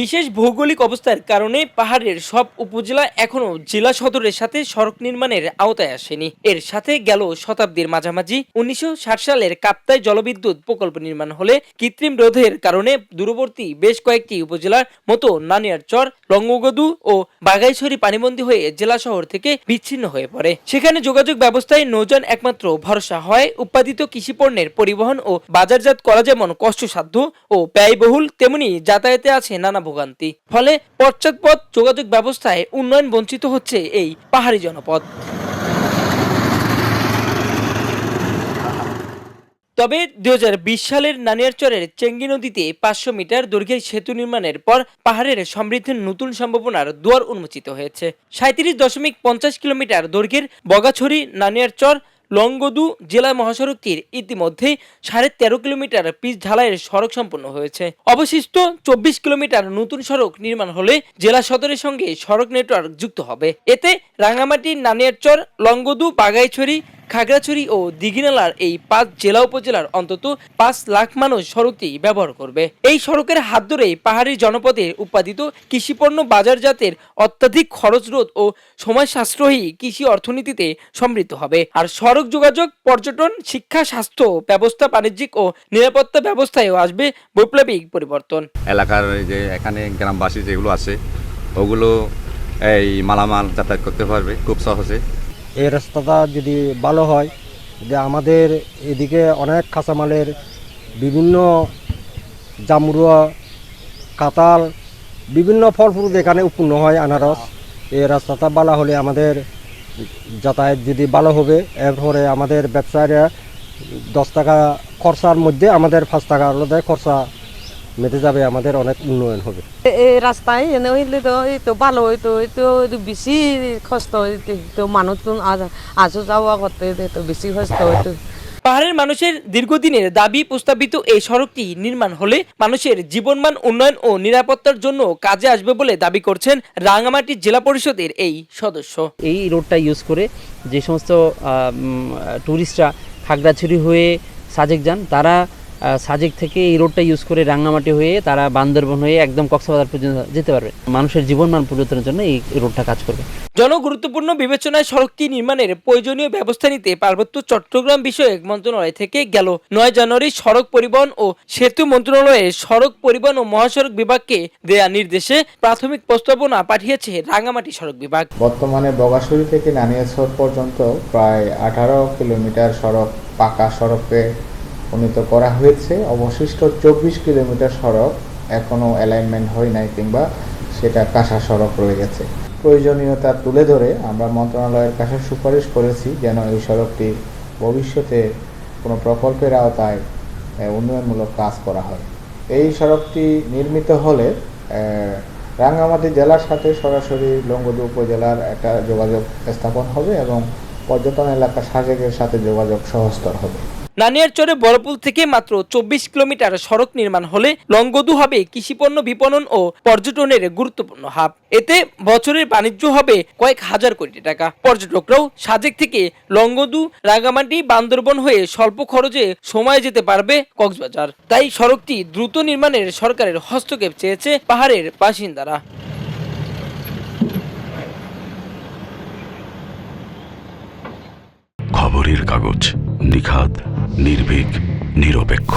বিশেষ ভৌগোলিক অবস্থার কারণে পাহাড়ের সব উপজেলা এখনও জেলা সদরের সাথে সড়ক নির্মাণের আওতায় আসেনি। এর সাথে গেল শতাব্দীর মাঝামাঝি। উনিশশো সালের কাপ্তায় জলবিদ্যুৎ প্রকল্প নির্মাণ হলে কৃত্রিম রোধের কারণে দূরবর্তী বেশ কয়েকটি উপজেলার মতো নানিয়ার চর, লঙ্গগদু ও বাগাইছড়ি পানিবন্দী হয়ে জেলা শহর থেকে বিচ্ছিন্ন হয়ে পড়ে। সেখানে যোগাযোগ ব্যবস্থায় নৌযান একমাত্র ভরসা হয়। উৎপাদিত কৃষি পণ্যের পরিবহন ও বাজারজাত করা যেমন কষ্টসাধ্য ও ব্যয়বহুল, তেমনি যাতায়াতে আছে নানা ভোগান্তি। ফলে পশ্চাৎপদ যোগাযোগ ব্যবস্থায় উন্নয়ন বঞ্চিত হচ্ছে এই পাহাড়ি জনপদ। তবে দুই হাজার বিশ সালের নানিয়ারচরের চেঙ্গি নদীতে পাঁচশো মিটার দৈর্ঘ্যের সেতু নির্মাণের পর পাহাড়ের সমৃদ্ধির নতুন সম্ভাবনার দুয়ার উন্মোচিত হয়েছে। সাঁত্রিশ দশমিক পঞ্চাশ কিলোমিটার দৈর্ঘ্যের বগাছড়ি নানিয়ারচর লংগদু জেলা মহাসড়কটির ইতিমধ্যে সাড়ে তেরো কিলোমিটার পিচ ঢালাইয়ের সড়ক সম্পন্ন হয়েছে। অবশিষ্ট চব্বিশ কিলোমিটার নতুন সড়ক নির্মাণ হলে জেলা সদরের সঙ্গে সড়ক নেটওয়ার্ক যুক্ত হবে। এতে রাঙামাটি নানিয়ারচর, লংগদু, বাগাইছড়ি খাগড়াছড়ি ও দিঘিনালার এই পাঁচ জেলা উপজেলার অন্তত পাঁচ লাখ মানুষ সড়কটি ব্যবহার করবে। এই সড়কের হাত ধরেই পাহাড়ি জনপদে উৎপাদিত কৃষিপণ্য বাজারজাতের অত্যাধিক খরচ রোধ ও সময় সাশ্রয়ী কৃষি অর্থনীতিতে সমৃদ্ধ হবে। আর সড়ক যোগাযোগ, পর্যটন, শিক্ষা, স্বাস্থ্য, ব্যবস্থা, বাণিজ্যিক ও নিরাপত্তা ব্যবস্থায়ও আসবে বৈপ্লবিক পরিবর্তন। এলাকার যে এখানে গ্রামবাসী যেগুলো আছে, ওগুলো এই মালামাল যাতায়াত করতে পারবে খুব সহজে। এই রাস্তাটা যদি ভালো হয়, যে আমাদের এদিকে অনেক কাঁচামালের বিভিন্ন জামরুয়া কাতাল বিভিন্ন ফল ফ্রুট এখানে উৎপন্ন হয় আনারস। এই রাস্তাটা ভালো হলে আমাদের যাতায়াত যদি ভালো হবে, এরপরে আমাদের ব্যবসায়ীরা দশ টাকা খরচার মধ্যে আমাদের পাঁচ টাকা আলাদা খরচা মেটে যাবে আমাদের অনেক উন্নয়ন হবে। এই রাস্তায় এনে হইলে তো এই তো ভালো হইতো এই তো বেশি কষ্ট হইতো তো মানুষ তো আ- যাওয়া করতে তো বেশি কষ্ট হইতো। পাহাড়ের মানুষের দীর্ঘদিনের দাবি প্রস্তাবিত এই সড়কটি নির্মাণ হলে মানুষের জীবনমান উন্নয়ন ও নিরাপত্তার জন্য কাজে আসবে বলে দাবি করছেন রাঙামাটি জেলা পরিষদের এই সদস্য। এই রোডটা ইউজ করে যে সমস্ত ট্যুরিস্টরা খাগড়াছড়ি হয়ে সাজেক যান তারা সাজেক থেকে এই রোডটা ইউজ করে রাঙ্গামাটি হয়ে তারা বান্দরবন হয়ে একদম কক্সবাজার পর্যন্ত যেতে পারবে। মানুষের জীবনমান পরিবর্তনের জন্য এই রোডটা কাজ করবে। জনগুরুত্বপূর্ণ বিবেচনায় সড়কটি নির্মাণের প্রয়োজনীয় ব্যবস্থা নিতে পার্বত্য চট্টগ্রাম বিষয়ক মন্ত্রণালয় থেকে গেল নয় জানুয়ারি সড়ক পরিবহন ও সেতু মন্ত্রণালয়ে সড়ক পরিবহন ও মহাসড়ক বিভাগকে দেয়া নির্দেশে প্রাথমিক প্রস্তাবনা পাঠিয়েছে রাঙামাটি সড়ক বিভাগ। বর্তমানে বগাশুরি থেকে নানিয়াছড় পর্যন্ত প্রায় আঠারো কিলোমিটার সড়ক পাকা সড়কে উন্নীত করা হয়েছে। অবশিষ্ট চব্বিশ কিলোমিটার সড়ক এখনও অ্যালাইনমেন্ট হয় নাই কিংবা সেটা কাঁসা সড়ক রয়ে গেছে। প্রয়োজনীয়তা তুলে ধরে আমরা মন্ত্রণালয়ের কাছে সুপারিশ করেছি যেন এই সড়কটি ভবিষ্যতে কোনো প্রকল্পের আওতায় উন্নয়নমূলক কাজ করা হয়। এই সড়কটি নির্মিত হলে রাঙ্গামাটি জেলার সাথে সরাসরি লঙ্গদু উপজেলার একটা যোগাযোগ স্থাপন হবে এবং পর্যটন এলাকা সাজেকের সাথে যোগাযোগ সহজতর হবে। নানিয়ারচরে বড়পুল থেকে মাত্র চব্বিশ কিলোমিটার সড়ক নির্মাণ হলে লংগদু হবে কৃষিপণ্য বিপণন ও পর্যটনের গুরুত্বপূর্ণ হাব। এতে বছরের বাণিজ্য হবে কয়েক হাজার কোটি টাকা। পর্যটকরাও সাজেক থেকে লংগদু রাগামাটি বান্দরবন হয়ে স্বল্প খরচে সময় যেতে পারবে কক্সবাজার। তাই সড়কটি দ্রুত নির্মাণের সরকারের হস্তক্ষেপ চেয়েছে পাহাড়ের বাসিন্দারা। খবরের কাগজ, নিখাদ। নির্ভীক নিরপেক্ষ।